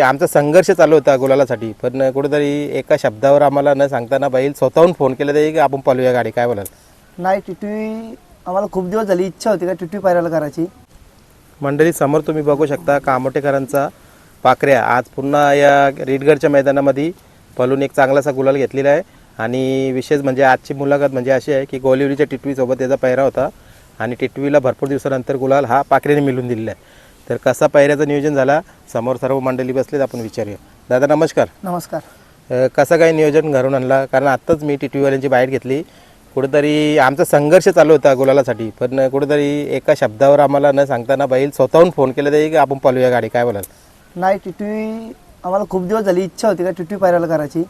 आमचा संघर्ष चालू होता गुलालासाठी पण कुठेतरी एका शब्दावर आम्हाला न सांगताना बैल स्वतःहून फोन केला तरी की आपण पळूया गाडी काय बोलाल? नाही टिटवी आम्हाला खूप दिवस झाली इच्छा होती का टिटवी पायऱ्याला करायची? मंडळी समोर तुम्ही बघू शकता कामोटेकरांचा पाखऱ्या आज पुन्हा या रीडगडच्या मैदानामध्ये पळून एक चांगलासा गुलाल घेतलेला आहे. आणि विशेष म्हणजे आजची मुलाखत म्हणजे अशी आहे की गोलिवलीच्या टिटवीसोबत त्याचा पैरा होता. आणि टिटवीला भरपूर दिवसानंतर गुलाल हा पाखऱ्याने मिळून दिलेला आहे. तर कसा पैऱ्याचं नियोजन झाला? समोर सर्व मंडळी बसलेत आपण विचारूया. दादा नमस्कार. नमस्कार. अ, कसं काय नियोजन घरून आणला? कारण आत्ताच मी टिटवीवाल्यांची बाईट घेतली. कुठेतरी आमचा संघर्ष चालू होता गुलालासाठी पण कुठेतरी एका शब्दावर आम्हाला न सांगताना बैल स्वतःहून फोन केला तरी की आपण पळूया गाडी. काय बोलाल? नाही टिटवी आम्हाला खूप दिवस झाली. इच्छा होती का टिटवी पायऱ्याला करायची?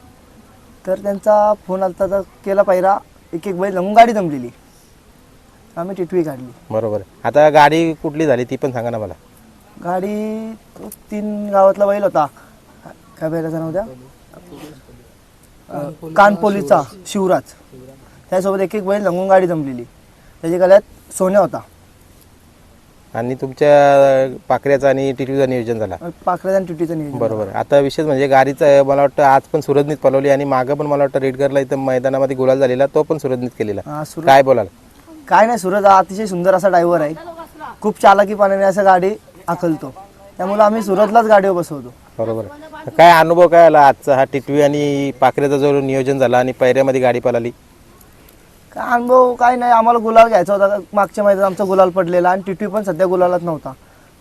तर त्यांचा फोन आलता तर केला पायरा. एक एक बैल लावून गाडी जमलेली. आम्ही टिटवी काढली. बरोबर. आता गाडी कुठली झाली ती पण सांगा ना मला. गाडी तो तीन गावातला बैल होता. काय बैलाचं नाव कानपोलीचा शिवराज. त्यासोबत एक एक बैल रंगून गाडी जमलेली. त्याच्या गळ्यात सोन्या होता. आणि तुमच्या पाखऱ्याचं आणि टिटवीचं नियोजन झाला? पाखऱ्याचा आणि टिटीचं नियोजन बरोबर. आता विशेष म्हणजे गाडीचं मला वाटतं आज पण सुरजनीत पळवली आणि मागं पण मला वाटतं रेडगरला इथं मैदानामध्ये गुलाल झालेला तो पण सुरजनीत केलेला. काय बोलाल? काय नाही सूरज अतिशय सुंदर असा ड्रायव्हर आहे. खूप चालाकीपणाने असं गाडी आखलतो. त्यामुळे आम्ही सूरजलाच गाडीवर बसवतो. बरोबर. काय अनुभव काय आला आजचा हा टिटवी आणि पाखऱ्याचा जो नियोजन झाला आणि पैऱ्यामध्ये गाडी पळाली? काय अनुभव काय नाही. आम्हाला गुलाल घ्यायचा होता. मागच्या महिन्यात आमचा गुलाल पडलेला आणि टिटवी पण सध्या गुलालाच नव्हता.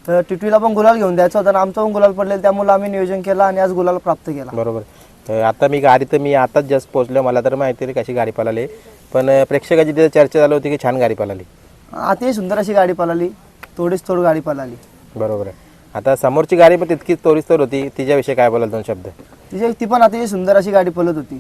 तर टिटवीला पण गुलाल घेऊन द्यायचा होता आणि आमचा पण गुलाल पडलेला. त्यामुळे आम्ही नियोजन केलं आणि आज गुलाल प्राप्त केला. बरोबर. तर आता मी गाडी तर मी आताच जस्ट पोहोचलो मला तर माहिती आहे कशी गाडी पळाली. पण अं, प्रेक्षकाची तिथे चर्चा झाली होती की छान गाडी पळाली. अतिशय सुंदर अशी गाडी पळाली. थोडीच थोडी गाडी पळाली. बरोबर आहे. आता समोरची गाडी पण तितकीच तोरीस्तोर होती. तिच्याविषयी काय बोलाल दोन शब्द? तिची ती पण अतिशय सुंदर अशी गाडी पळत होती.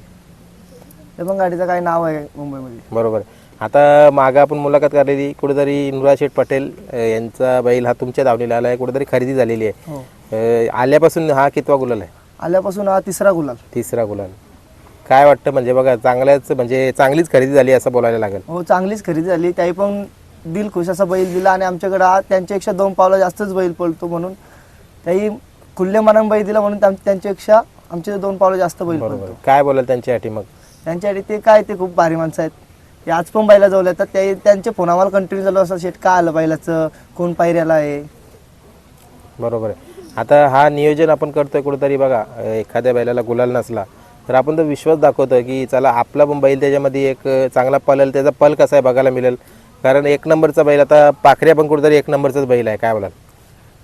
ते पण गाडीचं काय नाव आहे मुंबईमध्ये. बरोबर आहे. आता मागं आपण मुलाखत काढलेली कुठेतरी नुरा शेठ पटेल अं, यांचा बैल हा तुमच्या धावणीला आला आहे कुठेतरी खरेदी झालेली आहे. हो. अं, आल्यापासून हा कितवा गुलाल आहे? आल्यापासून हा तिसरा गुलाल. तिसरा गुलाल. काय वाटतं? म्हणजे बघा चांगल्याच म्हणजे चांगलीच खरेदी झाली असं बोलायला लागेल. हो चांगलीच खरेदी झाली. त्याही पण दिल खुश असा बैल दिला आणि आमच्याकडे हा त्यांच्यापेक्षा दोन पावलं जास्तच बैल पळतो म्हणून. त्याही खुल्ले मनान बैल दिला म्हणून त्यां- त्यांच्यापेक्षा आमचे दोन पावलं जास्त बैल बरोबर. पळतो. काय बोलाल त्यांच्यासाठी मग? त्यांच्यासाठी ते काय ते खूप भारी माणसं आहेत. ते आज पण बैला जवळ येतात. ते त्यांचे फोन आम्हाला कंटिन्यू चालू असं शेट काय आलं बैलाचं? कोण पायऱ्याला आहे? बरोबर आहे. आता हा नियोजन आपण करतोय कुठेतरी बघा एखाद्या बैलाला गुलाल नसला तर आपण तर विश्वास दाखवतो की चला आपला पण बैल त्याच्यामध्ये एक चांगला पळेल त्याचा पल कसा आहे बघायला मिळेल. कारण एक नंबरचा बैल आता पाखऱ्या पण कुठेतरी एक नंबरचाच बैल आहे काय बोलाल?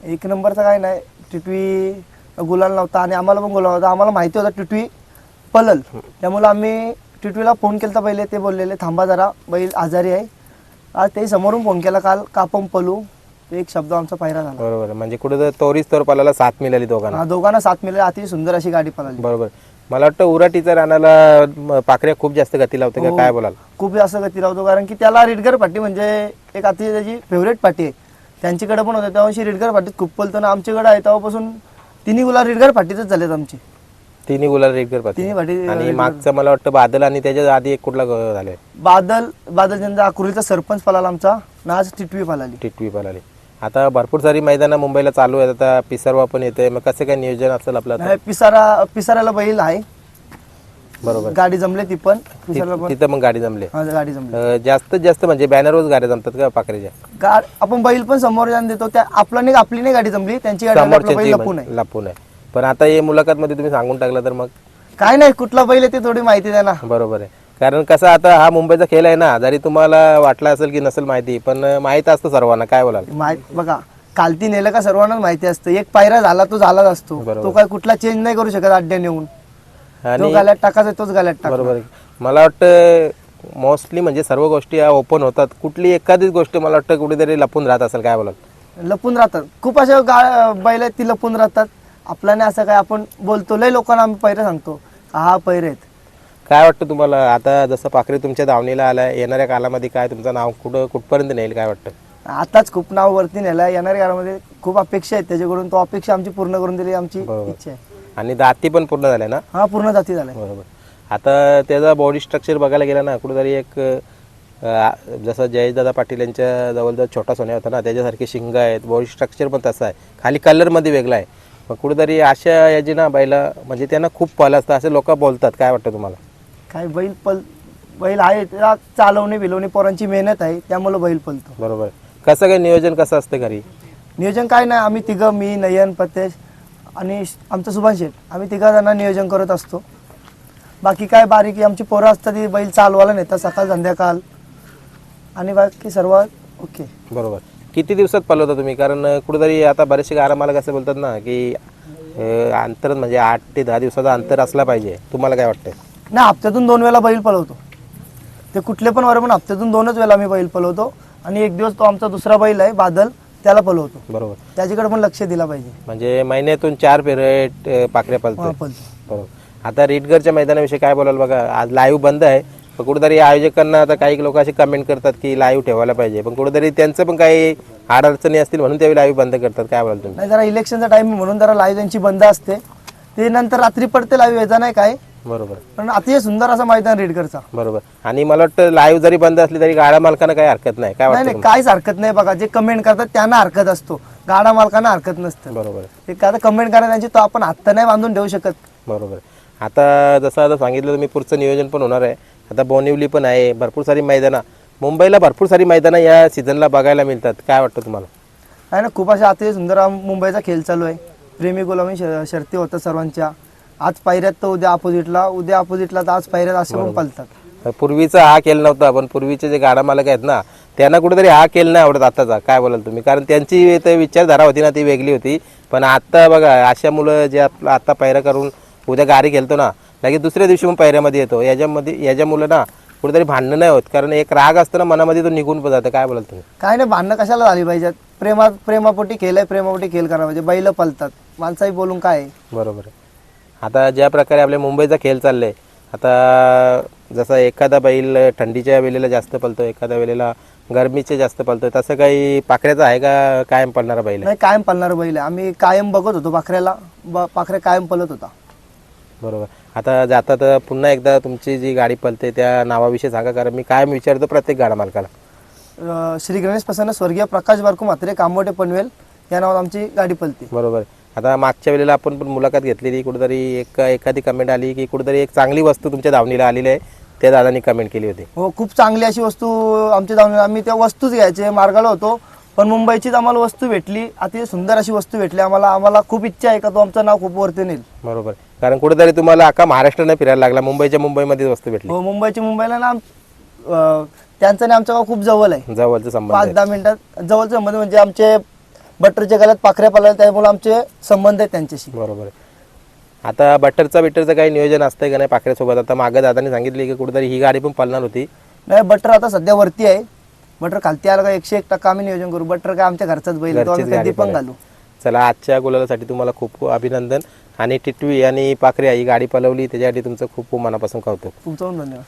एक नंबरचा काय नाही. टिटवी गुलाल नव्हता आणि आम्हाला पण गुलाल नव्हता. आम्हाला माहिती होता टिटवी पलल. त्यामुळे आम्ही टिटवीला फोन केला पहिले ते बोललेले थांबा जरा बैल आजारी आहे. आज ते समोरून फोन केला काल कापम पलू. एक शब्द आमचा पायरा झाला. बरोबर. म्हणजे कुठेतरी तोरीस तोर पलाला साथ मिळाली दोघांना. हा, दोघांना साथ मिळाली. अतिशय सुंदर अशी गाडी पळाली बरोबर. मला वाटतं उराटीचा रानाला म, पाखऱ्या खूप जास्त गती लावते का? हो. काय बोलाल? खूप जास्त गती लावतो कारण की त्याला रिडगर पाटी म्हणजे एक अतिशय त्याची फेवरेट पाटी आहे. त्यांच्याकडे पण होते तेव्हा रिडगर पाटीत खूप पळतो ना आमच्याकडे आहे तेव्हापासून तिन्ही गुलाल रिडगर पाटीतच झालेत आमचे. तिन्ही गुलाल तिन्ही पाटी आणि मागचं मला वाटतं बादल आणि त्याच्या आधी एक कुठला झालाय? बादल बादल ज्यांचा अकुरीचा सरपंच पळाला आमचा ना आज टिटवी पळाली. टिटवी पळाली. आता भरपूर सारी मैदानं मुंबईला चालू आहेत. आता पिसरवा पण येते. मग कसं काय नियोजन असेल आपलं आता? नाही, पिसारा पिसाऱ्याला बैल आहे. बरोबर. गाडी जमले ती पण. पिसाऱ्याला पण. तिथं मग गाडी जमले. हा गाडी जमली. अं, जास्तीत जास्त म्हणजे बॅनरवर गाड्या जमतात का पाखरेच्या? गा आपण बैल पण समोर जाऊन देतो. त्या आपला नाही आपली नाही गाडी जमली. त्यांची गाडी आपला बैल समोरच्या लपून आहे. लपून आहे. पण आता हे मुलाखत मध्ये तुम्ही सांगून टाकलं तर मग? काय नाही कुठला बैल आहे ते थोडी माहिती द्या ना. बरोबर आहे. कारण कसं आता हा मुंबईचा खेळ आहे ना जरी तुम्हाला वाटला असेल की नसेल माहिती पण माहीत असतं सर्वांना. काय बोलाल? माहीत बघा कालती नेलं का सर्वांनाच माहिती असतं. एक पायरा झाला तो झालाच असतो. बरोबर. तो काय कुठला चेंज नाही करू शकत अड्ड्या नेऊन तो आणि गाल्यात टाकायचा तोच गाल्यात टाक बरोबर. आहे. मला वाटतं मोस्टली म्हणजे सर्व गोष्टी या ओपन होतात. कुठली एखादीच गोष्ट मला वाटतं कुठेतरी लपून राहत असेल काय बोलाल? लपून राहतात. खूप अशा गा बैल आहेत ती लपून राहतात. आपल्याने असं काय आपण बोलतो लय लोकांना आम्ही पैरे सांगतो. हा पैरे आहेत. काय वाटतं तुम्हाला? आता जसं पाखरे तुमच्या दावणीला आलाय येणाऱ्या कालामध्ये काय तुमचं नाव कुठं कुठपर्यंत नेईल? काय वाटतं? आताच खूप नाव वरती नेलं येणाऱ्या काळामध्ये खूप अपेक्षा आहेत. त्याच्याकडून तो अपेक्षा आमची पूर्ण करून दिली आमची. इच्छा आहे. आणि दाती पण पूर्ण झाल्या ना? हा पूर्ण जाती झालाय. बरोबर. आता त्याचा बॉडी स्ट्रक्चर बघायला गेला ना कुठेतरी एक जसं जयदादा पाटील यांच्या जवळ जो छोटा सोन्या होता ना त्याच्यासारखे शिंग आहेत. बॉडी स्ट्रक्चर पण तसं आहे. खाली कलरमध्ये वेगळा आहे. पण कुठेतरी अशा याची ना बैला म्हणजे त्यांना खूप पल असतं असे लोक बोलतात. काय वाटतं तुम्हाला? काय बैल पल बैल आहे त्याला चालवणे बिलवणे पोरांची मेहनत आहे त्यामुळे बैल पलतो. बरोबर. कसं काय नियोजन कसं असतं घरी? नियोजन काय नाही आम्ही तिघं मी नयन पतेश आणि श- आमचं सुभाष शेठ. आम्ही तिघा जणांना नियोजन करत असतो. बाकी काय बारीकी आमची पोरं असतात ती बैल चालवायला नेतात सकाळ संध्याकाळ. आणि बाकी सर्व ओके. बरोबर. किती दिवसात पलवता तुम्ही? कारण अं, कुठेतरी आता बरेचसे गारा मला कसं बोलतात ना की अं, अंतर म्हणजे आठ ते दहा दिवसाचा अंतर असला पाहिजे. तुम्हाला काय वाटतं नाही हप्त्यातून दोन वेळा बैल पळवतो. ते कुठले पण वर पण हप्त्यातून दोनच वेळा आम्ही बैल पळवतो आणि एक दिवस तो आमचा दुसरा बैल आहे बादल त्याला पळवतो. बरोबर. त्याच्याकडे पण लक्ष दिला पाहिजे. म्हणजे महिन्यातून चार पिरियड पाकऱ्या हा, पलतो पळतो. बरोबर. आता रेडगरच्या मैदानाविषयी काय बोलाल बघा आज लाईव्ह बंद आहे पण कुठेतरी आयोजकांना आता काही लोक असे कमेंट करतात की लाईव्ह ठेवायला पाहिजे पण कुठेतरी त्यांचं पण काही अडचणी असतील म्हणून त्यावेळी लाईव्ह बंद करतात. काय बोलाल तुम्ही? नाही जरा इलेक्शनचा टाइम म्हणून जरा लाईव्ह त्यांची बंद असते. ते नंतर रात्री पडते लाईव्ह यायचा नाही काय. बरोबर. पण अतिशय सुंदर असं मैदान रेडकरचा. बरोबर. आणि मला वाटतं लाईव्ह जरी बंद असली तरी गाड्या मालकांना काही हरकत नाही. काय नाही वाटतं नाही काहीच हरकत नाही बघा. जे कमेंट करतात त्यांना हरकत असतो. गाडा मालकांना हरकत नसतं? बरोबर. ते आता कमेंट करा त्यांची तो आपण आत्ता नाही बांधून ठेवू शकत. बरोबर. आता जसं आता सांगितलं तुम्ही पुढचं नियोजन पण होणार आहे. आता बोनिवली पण आहे भरपूर सारी मैदानं. मुंबईला भरपूर सारी मैदानं या सीझनला बघायला मिळतात. काय वाटतं तुम्हाला? आहे ना खूप अशा अतिशय सुंदर मुंबईचा खेळ चालू आहे. प्रेमी गुलामी शर्ती होतात सर्वांच्या. आज पायऱ्यात तर उद्या अपोजिटला उद्या अपोजिटला तर आज पायऱ्यात असे पण पलतात. पूर्वीचा हा खेळ नव्हता पण पूर्वीचे जे गाडा मालक आहेत ना त्यांना कुठेतरी हा खेळ नाही आवडत आताचा. काय बोलाल तुम्ही? कारण त्यांची ते विचारधारा होती ना ती वेगळी होती. पण आता बघा अशा मुलं जे आपलं आता पायऱ्या करून उद्या गाडी खेळतो ना लगेच दुसऱ्या दिवशी मग पायऱ्यामध्ये येतो. याच्यामध्ये याच्या मुलं ना कुठेतरी भांडणं नाही होत. कारण एक राग असतं ना मनामध्ये तो निघून पण जातं. काय बोलाल तुम्ही? काय नाही भांडणं कशाला झाली पाहिजेत? प्रेमा प्रेमापोटी खेळ आहे प्रेमापोटी खेळ करा. पाहिजे बैल पलतात. माणसाही बोलून काय? आहे? बरोबर आहे. आता ज्या प्रकारे आपल्या मुंबईचा खेळ चाललाय आता जसा एखादा बैल थंडीच्या वेळेला जास्त पलतो एखाद्या वेळेला गरमीचे जास्त पलतो तसं काही पाखऱ्याचं आहे का कायम पडणारा बैल? आहे नाही कायम पलणार बैल आहे. आम्ही कायम बघत होतो पाखऱ्याला. ब- पाखऱ्या कायम पलत होता. बरोबर. आता जाता तर पुन्हा एकदा तुमची जी गाडी पलते त्या नावाविषयी सांगा कारण मी कायम विचारतो प्रत्येक गाडा मालकाला. अं, श्री गणेश प्रसन्न स्वर्गीय प्रकाश बारकू म्हात्रे कामोटे पनवेल या नावात आमची गाडी पलते बरोबर. आता मागच्या वेळेला आपण पण मुलाखत घेतलेली कुठेतरी एक एखादी कमेंट आली की कुठेतरी एक चांगली वस्तू तुमच्या धावणीला आलेली आहे त्या दादानी कमेंट केली होती. हो खूप चांगली अशी वस्तू आमच्या जाऊन आम्ही त्या वस्तूच घ्यायचे मार्गाला होतो. पण मुंबईचीच आम्हाला वस्तू भेटली अतिशय सुंदर अशी वस्तू भेटली. आम्हाला आम्हाला खूप इच्छा आहे का तो आमचं नाव खूप वरती नेईल. बरोबर. कारण कुठेतरी तुम्हाला अख्खा महाराष्ट्राने फिरायला लागला मुंबईच्या मुंबईमध्येच वस्तू भेटली. हो मुंबईची मुंबईला ना आम- अं, त्यांचं आणि आमचं गाव खूप जवळ आहे. जवळचा संबंध पाच आहे. दहा मिनिटात जवळचे संबंध म्हणजे आमचे बटरच्या गळ्यात पाखऱ्या पडल्या त्यामुळे आमचे संबंध आहेत त्यांच्याशी. बरोबर आहे. आता बटरचा बिटरचं काही नियोजन असतंय का नाही पाखऱ्यासोबत? आता मागं दादानी सांगितले की कुठेतरी ही गाडी पण पळणार होती. नाही बटर आता सध्या वरती आहे. बटर खालती आलं का एकशे एक टक्का आम्ही नियोजन करू. बटर काय आमच्या घरचाच बैल आहे, तो घरचीच आम्ही गाडी कधी पण पण घालू. चला आजच्या गुलालासाठी तुम्हाला खूप खूप अभिनंदन आणि टिटवी आणि पाखऱ्या ही गाडी पलवली त्याच्यासाठी तुमचं खूप खूप मनापासून कौतुक. तुमचं पण धन्यवाद.